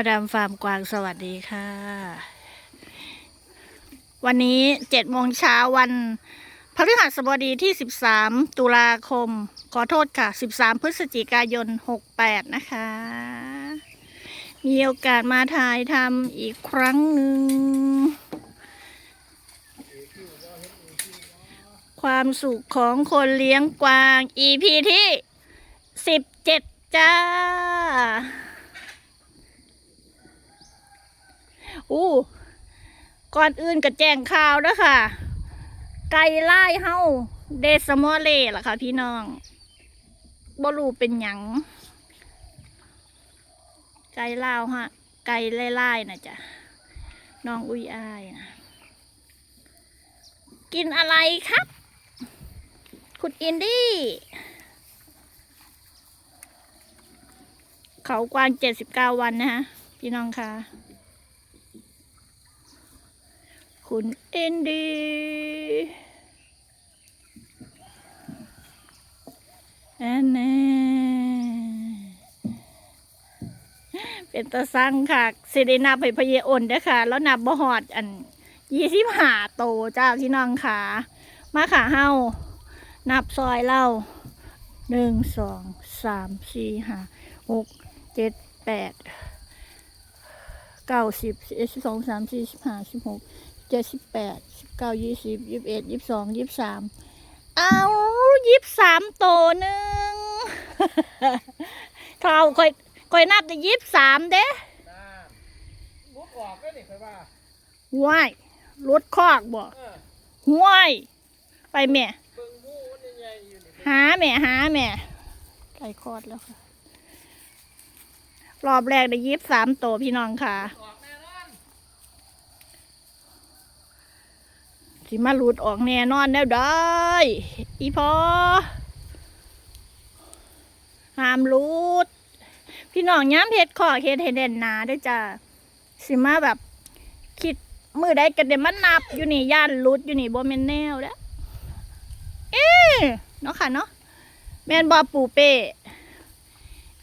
อดัมฟาร์มกวางสวัสดีค่ะ วันนี้เจ็ดโมงเช้าวันพฤหัสบดีที่13ตุลาคม ขอโทษค่ะ13พฤศจิกายน68นะคะ มีโอกาสมาถ่ายทำอีกครั้งหนึ่ง ความสุขของคนเลี้ยงกวาง EP ที่17จ้า อู้ก่อนอื่นก็แจ้งข่าวนะค่ะ ไก่ไล่เฮาเดสมอเล่ล่ะค่ะ พี่น้องบรูเป็นหยัง ไก่ลาวฮะ ไก่ไล่ไล่นะจ๊ะน้องอุ้ยอายนะกินอะไรครับ คุณอินดี้ เขากวางเจ็ดสิบเก้าวันนะฮะ พี่น้องคะ คุณเอ็นดีแอนแน่เป็นตะสั่งค่ะสิได้นับให้พะเยอ่นเด้ค่ะ แล้วนับบ่หอดอันยี่สิบหาโตเจ้าที่น้องขา มาขาเฮานับซอยเล่าหนึ่งสองสามสี่ห้าหกเจ็ดแปดเก้าสิบสิบเอ็ดสิบสองสามสี่สิบห้าสิบหก เจ็ดสิบแปดสิบเก้ายี่สิบยี่สิบเอ็ดยี่สิบสองยี่สิบสามเอายี่สิบสามโตวหนึ่งเท่าค่อยค่อยนับแต่ยี่สิบสามเด้น่าลุกออกก็นี่เคยว่าว้ายรถคอกบ่เออห้วยไปแม่เบิ่งหมูมันใหญ่ๆอยู่นี่หาแม่หาแม่ไก่คลอดแล้วค่ะรอบแรกได้ยี่สิบสามโตวพี่น้องค่ะ ออกแน่นอน สิมาหลุดออกแน่นอนแล้วได้ อีพอห้ามหลุด พี่น้องย้ำเฮ็ดขอเฮ็ดให้เด่นหนาด้วยจ้าสิมาแบบ คิดมือใดกันเดี๋ยวมันนับอยู่นี่ย่านหลุดอยู่นี่บ่แม่นแนวแล้วเอ๊ะเนาะค่ะเนาะแม่นบ่ปูเป้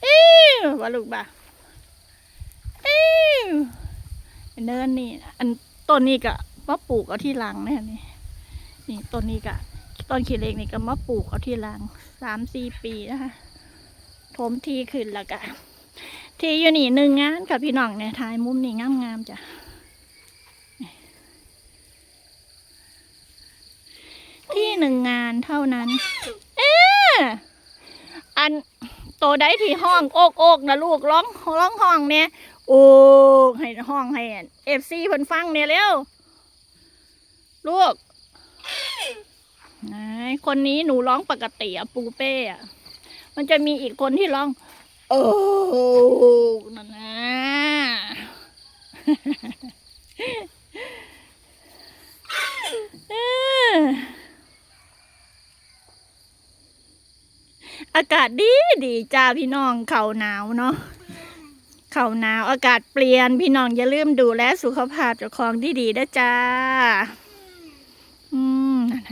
เอ๊ะว่าลูกบ่าเอ๊ะเนินนี่ อันต้นนี้ก็ มาปลูกเอาที่หลังเนี่ยนี่นี่ต้นนี้ก็ต้นขี้เหล็กนี่ก็มาปลูกเอาที่หลังสามสี่ปีนะคะถมทีขึ้นแล้วก็ที่อยู่นี่หนึ่งงานค่ะพี่น้องเนี่ยถ่ายมุมนี่งามๆจ้ะที่หนึ่งงานเท่านั้น เอ๊ะอันโตได้ที่ห้องโอกโอกนะลูกร้องร้องห้องเนี่ยโอ้ให้ห้องให้เอฟซีเพิ่นฟังเนี่ยเร็ว ลูกไหนคนนี้หนูร้องปกติอะปูเป้อะมันจะมีอีกคนที่ร้อง โอ้นั่นนะอากาศดีดีจ้าพี่น้องเข่าหนาวเนาะเข่าหนาวอากาศเปลี่ยนพี่น้องอย่าลืมดูแลสุขภาพเจ้าของที่ดีนะจ้า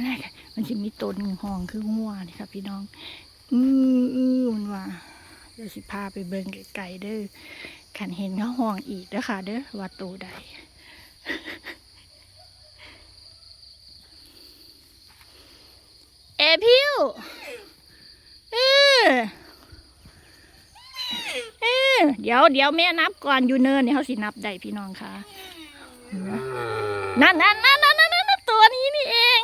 นั่นแหละมันจะมีต้นห้องคือหัวนี่ครับพี่น้อง อืมอืมมันว่าเดี๋ยวสิพาไปเบิ่งไกลๆเด้อขันเห็นเขาห้องอีกเด้อค่ะเด้อว่าโตใดเอพิวเออเออเดี๋ยวเดี๋ยวแม่นับก่อนอยู่เนินเนี่ยเขาสินับได้พี่น้องค่ะ นั่นนั่นนั่นนั่นนั่นนั่นตัวนี้นี่เอง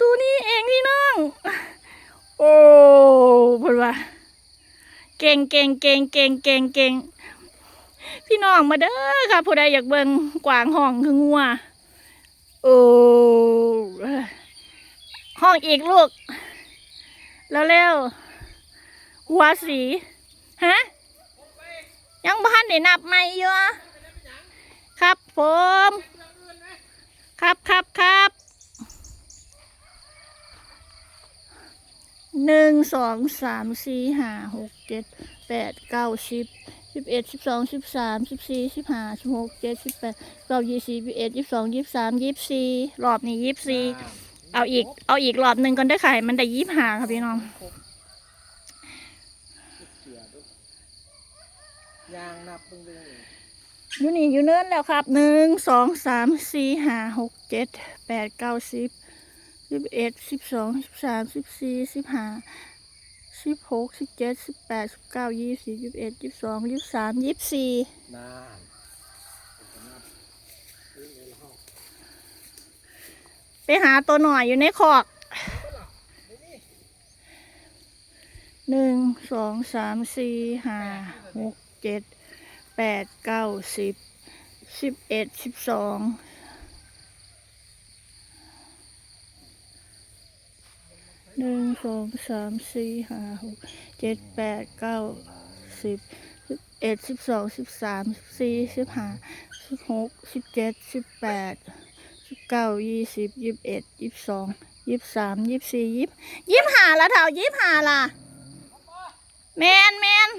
ตัวนี้เอ งพี่น้อง โอ้พูดว่า เก่งเก่งเก่งเก่งเก่งเก่งพี่น้องมาเด้อค่ะผู้ใดอยากเบิ่งกวางห้องคืองัวโอ้ห้องอีกลูก แล้วเร็วหัวสีฮะยังบ้านได้นับไม่เยอะครับผม ครับครับครับ หนึ่งสองสามสี่ห้าหกเจ็ดแปดเก้าสิบสิบเอ็ดสิบสองสิบสามสิบสี่สิบห้าสิบหกเจ็ดสิบแปดเก้ายี่สิบเอ็ดยี่สิบสองยี่สิบสามยี่สิบสี่รอบนี้ยี่สิบสี่เอาอีกเอาอีกรอบหนึ่งก่อนได้ค่ะมันได้ยี่สิบห้าค่ะพี่น้องยางนับเบิ่งเบิ่งอยู่นี่อยู่เนินแล้วครับหนึ่งสองสามสี่ห้าหกเจ็ดแปดเก้าสิบ สิบเอ็ดสิบสองสิบสามสิบสี่สิบห้าสิบหกสิบเจ็ดสิบแปดสิบเก้ายี่สิบยี่สิบเอ็ดยี่สิบสองยี่สิบสามยี่สิบสี่นานไปหาตัวหน่อยอยู่ในคอกหนึ่งสองสามสี่ห้าหกเจ็ดแปดเก้าสิบสิบเอ็ดสิบสอง หนึ่งสองสามสี่ห้าหกเจ็ดแปดเก้าสิบสิบเอ็ดสิบสองสิบสามสิบสี่สิบห้าสิบหกสิบเจ็ดสิบแปดสิบเก้ายี่สิบยี่สิบเอ็ดยี่สิบสองยี่สิบสามยี่สิบสี่ยี่สิบยี่สิบห้าละเท่ายี่สิบห้าละแมนแมน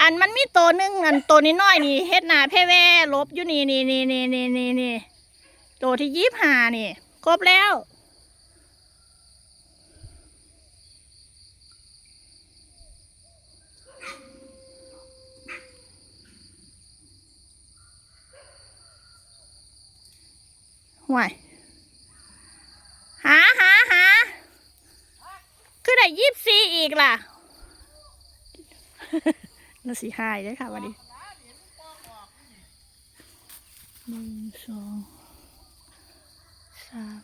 อันมันมีตัวหนึ่งอันตัวนี้น้อยนี่เฮ็ดหนาแพ่แว่ลบอยู่นี่นี่นี่นี่นี่นี่นี่ตัวที่ยี่สิบห้านี่ครบแล้ว ห่วยหาหาหาคือได้ยี่สิบสี่อีกล่ะเราสีหายเลยค่ะวันนี้หนึ่งสองสาม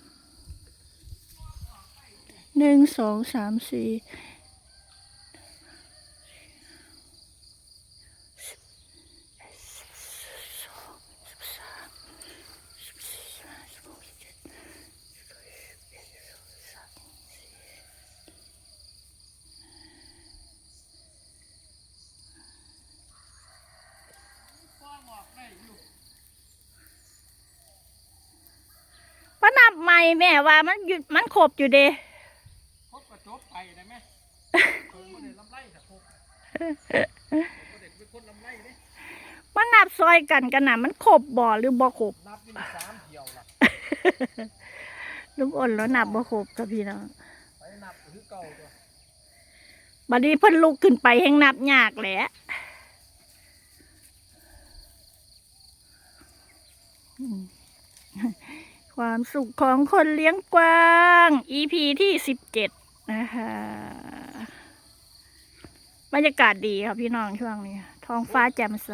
หนึ่งสองสามสี่สิบเอ็ดสิบสองสิบสามสิบสี่สิบห้าสิบหกสิบเจ็ด ฟ้องออกได้อยู่ พระ นับใหม่แม่ว่ามันหยุดมันครบอยู่เด้พบกระจบไปได้ไหมคนบ่ได้ลำไรแต่พบคนเด็กเป็นคนลำไรเด้มันนับซอยกันกันนะมันครบบ่หรือบ่ครบนับอยี่สามเที่ยวละลุงอ้นแล้วนับบ่ครบกับพี่น้องไปนับคือเก่าตัวบัดนี้เพิ่นลุกขึ้นไปแห่งนับยากแหละอืม ความสุขของคนเลี้ยงกวาง EP ที่สิบเจ็ดนะคะบรรยากาศดีครับพี่น้องช่วงนี้ ท้องฟ้าแจ่มใส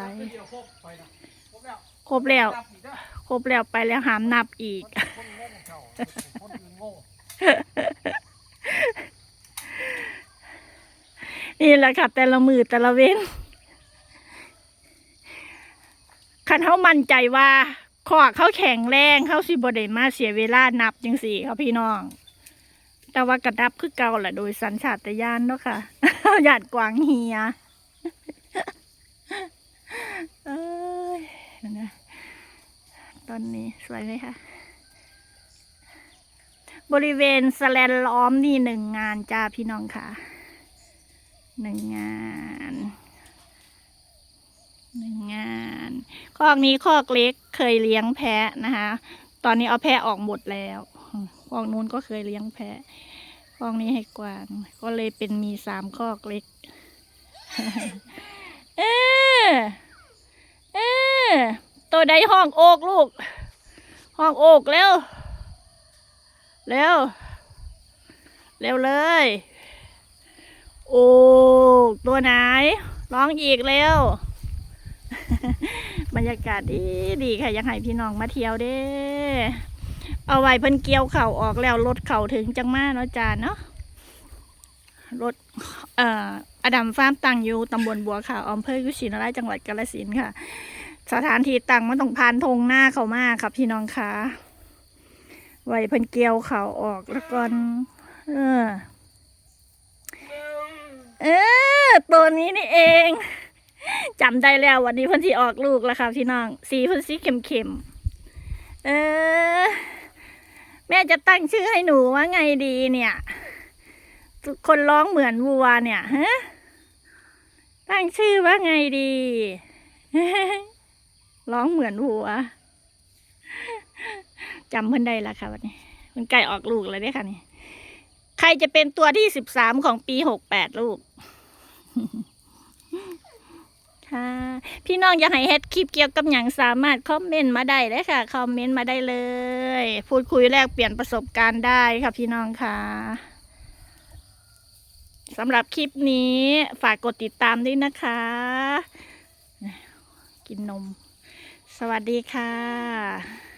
ครบแล้ว ครบแล้วครบแล้วไปแล้วหามนับอีก นี่แหละค่ะ แต่ละมือแต่ละเว้นคันเขามั่นใจว่า ขอเขาแข็งแรงเขาสิบไดมาเสียเวลานับจังสี่ครับพี่น้อง แต่ว่ากระดับคือเก่าแหละโดยสัญชาตญาณเนาะค่ะหยาดกวางเฮียเอ้ยนะตอนนี้สวยไหมคะบริเวณสแลนล้อมนี่หนึ่งงานจ้าพี่น้องค่ะหนึ่งงาน หนึ่งงานคอกนี้คอกเล็กเคยเลี้ยงแพะนะคะ ตอนนี้เอาแพะออกหมดแล้วคอกนู้นก็เคยเลี้ยงแพะคอกนี้ให้กวาง ก็เลยเป็นมีสามคอกเล็ก เออเออตัวใดห้องโอกลูก ห้องโอกเร็วเร็วเร็วเลย โอ้ตัวไหน ร้องอีกเร็ว บรรยากาศดีดีค่ะ อยากให้พี่น้องมาเที่ยวเด้ เอาไว้เพิ่นเกี่ยวเข่าออกแล้วรถเข่าถึงจังมาเนาะจานเนาะรถเอ่ออดัมฟาร์มตั้งอยู่ตำบลบัวขาวอำเภอกุชินารายจังหวัดกาฬสินธุ์ค่ะ สถานที่ตั้งมันต้องผ่านทงหน้าเขามากครับพี่น้องคะไว้เพิ่นเกี่ยวเข่าออกแล้วก่อนเออเออตัวนี้นี่เอง จำได้แล้ววันนี้พิ่นที่ออกลูกแล้วค่ะพี่น้อง สีพิ่นสีเข้มๆ เออ แม่จะตั้งชื่อให้หนูว่าไงดีเนี่ย คนร้องเหมือนวัวเนี่ยฮะตั้งชื่อว่าไงดี ร้องเหมือนวัวจำเพิ่นได้และค่ะวันนี้มันใกล้ออกลูกแล้วเด้อค่ะนี่ใครจะเป็นตัวที่สิบสามของปีหกแปดลูก ค่ะ พี่น้องอยากให้เฮ็ดคลิปเกี่ยวกับหยังสามารถคอมเมนต์มาได้เลยค่ะ คอมเมนต์มาได้เลย พูดคุยแลกเปลี่ยนประสบการณ์ได้ค่ะพี่น้องค่ะสำหรับคลิปนี้ฝากกดติดตามด้วยนะคะ กินนม สวัสดีค่ะ